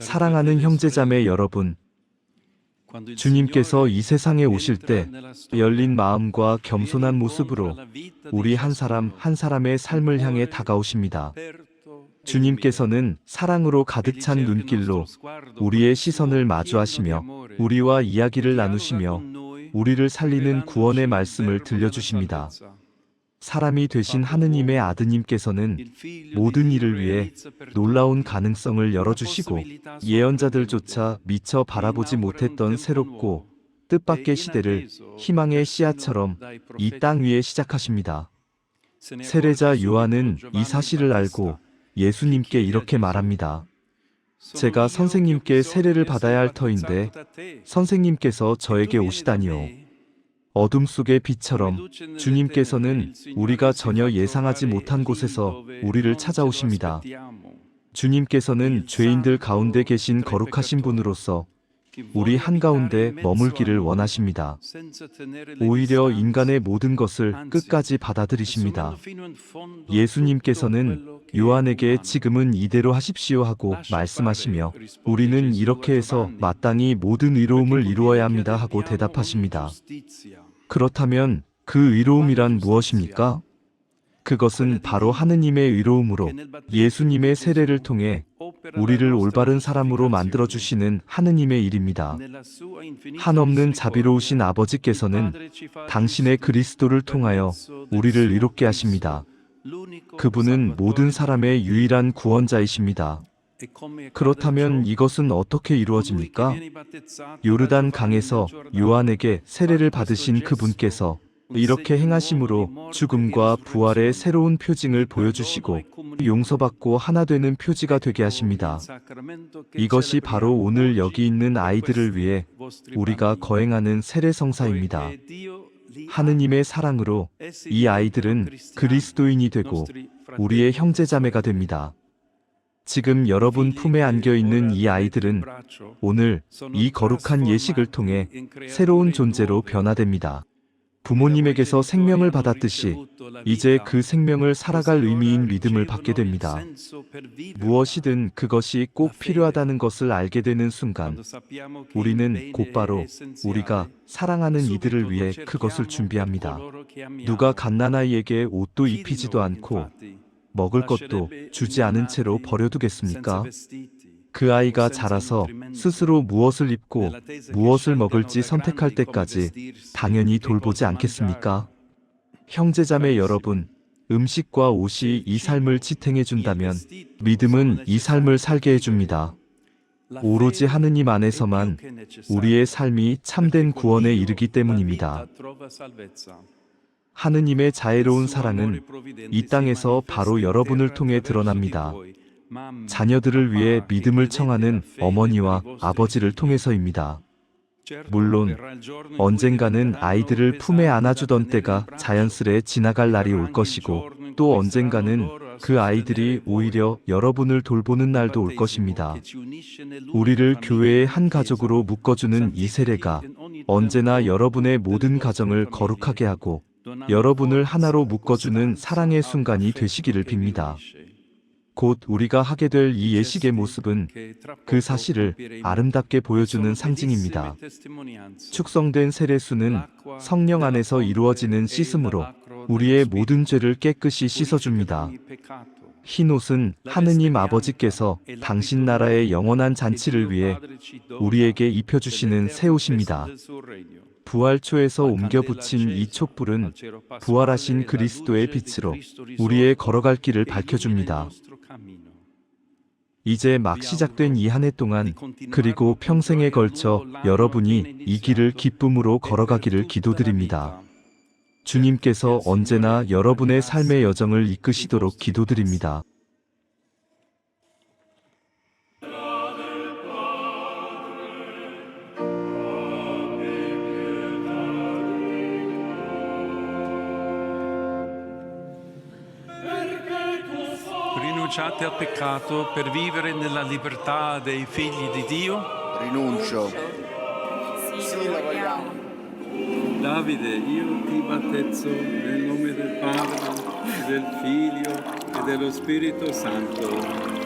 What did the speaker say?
사랑하는 형제자매 여러분, 주님께서 이 세상에 오실 때 열린 마음과 겸손한 모습으로 우리 한 사람 한 사람의 삶을 향해 다가오십니다. 주님께서는 사랑으로 가득 찬 눈길로 우리의 시선을 마주하시며 우리와 이야기를 나누시며 우리를 살리는 구원의 말씀을 들려주십니다. 사람이 되신 하느님의 아드님께서는 모든 일을 위해 놀라운 가능성을 열어주시고 예언자들조차 미처 바라보지 못했던 새롭고 뜻밖의 시대를 희망의 씨앗처럼 이 땅 위에 시작하십니다. 세례자 요한은 이 사실을 알고 예수님께 이렇게 말합니다. 제가 선생님께 세례를 받아야 할 터인데 선생님께서 저에게 오시다니요. 어둠 속의 빛처럼 주님께서는 우리가 전혀 예상하지 못한 곳에서 우리를 찾아오십니다. 주님께서는 죄인들 가운데 계신 거룩하신 분으로서 우리 한가운데 머물기를 원하십니다. 오히려 인간의 모든 것을 끝까지 받아들이십니다. 예수님께서는 요한에게 지금은 이대로 하십시오 하고 말씀하시며 우리는 이렇게 해서 마땅히 모든 의로움을 이루어야 합니다 하고 대답하십니다. 그렇다면 그 의로움이란 무엇입니까? 그것은 바로 하느님의 의로움으로 예수님의 세례를 통해 우리를 올바른 사람으로 만들어 주시는 하느님의 일입니다. 한없는 자비로우신 아버지께서는 당신의 그리스도를 통하여 우리를 의롭게 하십니다. 그분은 모든 사람의 유일한 구원자이십니다. 그렇다면 이것은 어떻게 이루어집니까? 요르단 강에서 요한에게 세례를 받으신 그분께서 이렇게 행하심으로 죽음과 부활의 새로운 표징을 보여주시고 용서받고 하나 되는 표지가 되게 하십니다. 이것이 바로 오늘 여기 있는 아이들을 위해 우리가 거행하는 세례성사입니다. 하느님의 사랑으로 이 아이들은 그리스도인이 되고 우리의 형제자매가 됩니다. 지금 여러분 품에 안겨 있는 이 아이들은 오늘 이 거룩한 예식을 통해 새로운 존재로 변화됩니다. 부모님에게서 생명을 받았듯이 이제 그 생명을 살아갈 의미인 믿음을 받게 됩니다. 무엇이든 그것이 꼭 필요하다는 것을 알게 되는 순간 우리는 곧바로 우리가 사랑하는 이들을 위해 그것을 준비합니다. 누가 갓난아이에게 옷도 입히지도 않고 먹을 것도 주지 않은 채로 버려두겠습니까? 그 아이가 자라서 스스로 무엇을 입고 무엇을 먹을지 선택할 때까지 당연히 돌보지 않겠습니까? 형제자매 여러분, 음식과 옷이 이 삶을 지탱해 준다면 믿음은 이 삶을 살게 해줍니다. 오로지 하느님 안에서만 우리의 삶이 참된 구원에 이르기 때문입니다. 하느님의 자애로운 사랑은 이 땅에서 바로 여러분을 통해 드러납니다. 자녀들을 위해 믿음을 청하는 어머니와 아버지를 통해서입니다. 물론 언젠가는 아이들을 품에 안아주던 때가 자연스레 지나갈 날이 올 것이고 또 언젠가는 그 아이들이 오히려 여러분을 돌보는 날도 올 것입니다. 우리를 교회의 한 가족으로 묶어주는 이 세례가 언제나 여러분의 모든 가정을 거룩하게 하고 여러분을 하나로 묶어주는 사랑의 순간이 되시기를 빕니다. 곧 우리가 하게 될 이 예식의 모습은 그 사실을 아름답게 보여주는 상징입니다. 축성된 세례수는 성령 안에서 이루어지는 씻음으로 우리의 모든 죄를 깨끗이 씻어줍니다. 흰 옷은 하느님 아버지께서 당신 나라의 영원한 잔치를 위해 우리에게 입혀주시는 새 옷입니다. 부활초에서 옮겨 붙인 이 촛불은 부활하신 그리스도의 빛으로 우리의 걸어갈 길을 밝혀줍니다. 이제 막 시작된 이 한 해 동안 그리고 평생에 걸쳐 여러분이 이 길을 기쁨으로 걸어가기를 기도드립니다. 주님께서 언제나 여러분의 삶의 여정을 이끄시도록 기도드립니다. rinunciate al peccato per vivere nella libertà dei figli di Dio? Rinuncio. Sì, lo vogliamo. Davide, io ti battezzo nel nome del Padre, del Figlio e dello Spirito Santo.